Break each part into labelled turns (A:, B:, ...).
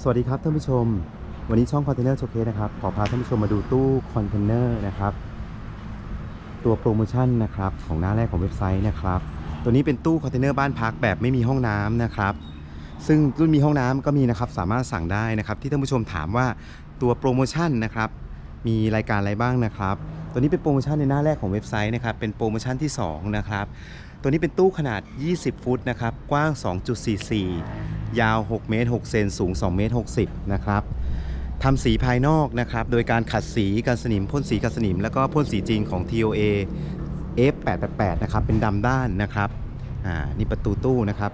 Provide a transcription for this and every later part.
A: สวัสดีครับท่านผู้ชม วันนี้ช่องคอนเทนเนอร์โชว์เคสนะครับ ขอพาท่านผู้ชมมาดูตู้คอนเทนเนอร์นะครับ ตัวโปรโมชั่นนะครับของหน้าแรกของเว็บไซต์นะครับ ตัวนี้เป็นตู้คอนเทนเนอร์บ้านพักแบบไม่มีห้องน้ำนะครับ ซึ่งรุ่นมีห้องน้ำก็มีนะครับ สามารถสั่งได้นะครับ ที่ท่านผู้ชมถามว่าตัวโปรโมชั่นนะครับ มีรายการอะไรบ้างนะครับ ตัวนี้เป็นโปรโมชั่นในหน้าแรกของเว็บไซต์นะครับ เป็นโปรโมชั่นที่ 2 นะครับ ตัวนี้เป็นตู้ขนาด 20 ฟุตนะครับ กว้าง 2.44 ยาว 6 เมตร 6 เซนสูง 2 เมตร 60 นะครับทำสีภายนอกนะครับ โดยการขัดสีกันสนิมพ่นสีกันสนิม แล้วก็พ่นสีจริงของ TOA F888 นะครับ เป็นดำด้านนะครับ อ่า นี่ประตูตู้นะครับ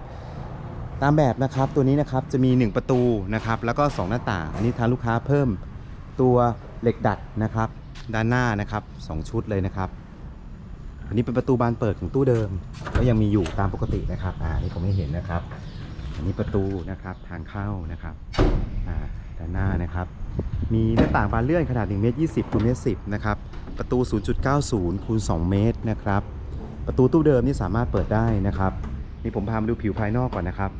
A: ตามแบบนะครับ ตัวนี้นะครับ จะมี 1 ประตูนะครับ แล้วก็ 2 หน้าต่าง อันนี้ทางลูกค้าเพิ่มตัวเหล็กดัดนะครับ ด้านหน้านะครับ 2 ชุดเลยนะครับ อันนี้เป็นประตูบานเปิดของตู้เดิม ก็ยังมีอยู่ตามปกตินะครับ อ่า นี่ผมไม่เห็นนะครับ อันนี้ประตูนะครับทางเข้านะครับด้านหน้านะครับ มีหน้าต่างบานเลื่อนขนาด1เมตร20คูณเมตร10นะครับประตู 0.90คูณ2เมตรนะครับประตูตู้เดิมนี่สามารถเปิดได้นะครับนี่ผมพามาดูผิวภายนอกก่อนนะครับ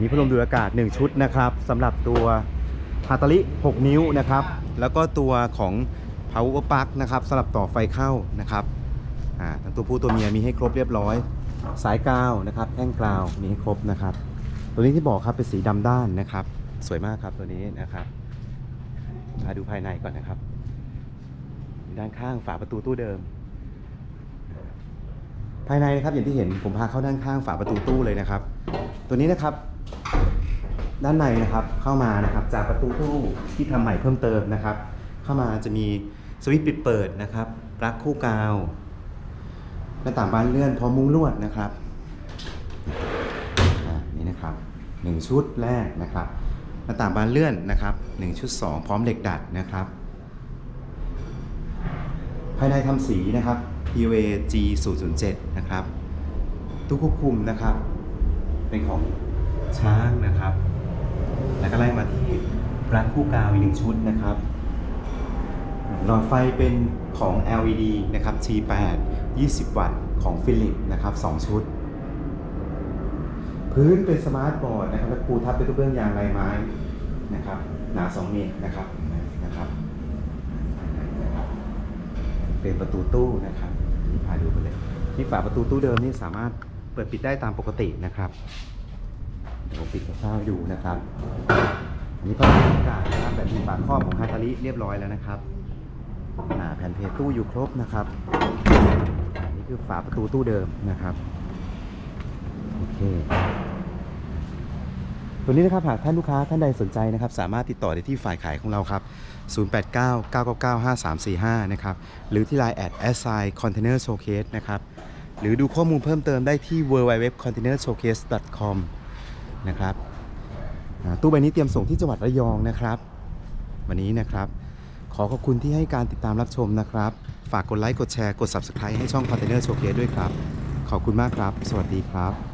A: มีพัดลมดูดอากาศ 1 ชุดนะครับสำหรับตัวฮาตาลิ 6 นิ้วนะครับ แล้วก็ตัวของ power plug นะครับสำหรับต่อไฟเข้านะครับทั้งตัวผู้ตัวเมียมีให้ครบเรียบร้อย สายกาวนะครับแท่งกาวมีให้ครบนะครับ ตัวนี้ที่บอกครับเป็นสีดำด้านนะครับ สวยมากครับตัวนี้นะครับมาดูภายในก่อนนะครับ ด้านข้างฝาประตูตู้เดิม ภายในนะครับอย่างที่เห็นผมพาเข้าด้านข้างฝาประตูตู้เลยนะครับ ตัวนี้นะครับ ด้านในนะครับเข้ามานะครับจากประตูตู้ที่ทำใหม่เพิ่มเติมนะครับ เข้ามาจะมีสวิตช์ปิดเปิดนะครับปลั๊กคู่กาวหน้าต่างบานเลื่อนพร้อมมุ้งลวดนะครับ 1 ชุดแรกนะครับหน้าต่างบานเลื่อนนะครับ 1 ชุด 2 พร้อมเหล็กดัดนะครับ ภายในทำสีนะครับ PVG 007นะครับตู้ควบคุมนะครับ เป็นของช้างนะครับ แล้วก็ไล่มาที่รักคู่กาวอีกหนึ่งชุดนะครับหลอดไฟเป็นของ LED นะครับ T8 20 วัตต์ของฟิลิปนะครับ 2 ชุด พื้นเป็นสมาร์ทบอร์ดนะครับและปูทับด้วยกระเบื้องยางลายไม้นะครับ หนา2เมตรนะครับนะครับเป็นประตูตู้นะครับนี่พาดูไปเลยที่ฝาประตูตู้เดิมนี่สามารถเปิดปิดได้ตามปกตินะครับเดี๋ยวผมปิดคร่าวๆให้ดูนะครับ อันนี้ก็เป็นอากาศนะครับแบบมีฝาครอบของฮาตาลิเรียบร้อยแล้วนะครับอ่าแผ่นเพจตู้อยู่ครบนะครับอันนี้คือฝาประตูตู้เดิมนะครับ คตัวนี้นะครับหากท่านลูกค้าท่านใดสนใจนะครับ สามารถติดต่อได้ที่ฝ่ายขายของเราครับ 0899995345 นะครับ หรือที่ Line แอด s i container showcase นะครับ หรือดูข้อมูลเพิ่มเติมได้ที่ www.containershowcase.com นะครับตู้ใบนี้เตรียมส่งที่จังหวัดระยองนะครับ วันนี้นะครับ ขอขอบคุณที่ให้การติดตามรับชมนะครับ ฝากกดไลค์กดแชร์กด Subscribe ให้ช่อง Container Showcase ด้วยครับ ขอบคุณมากครับ สวัสดีครับ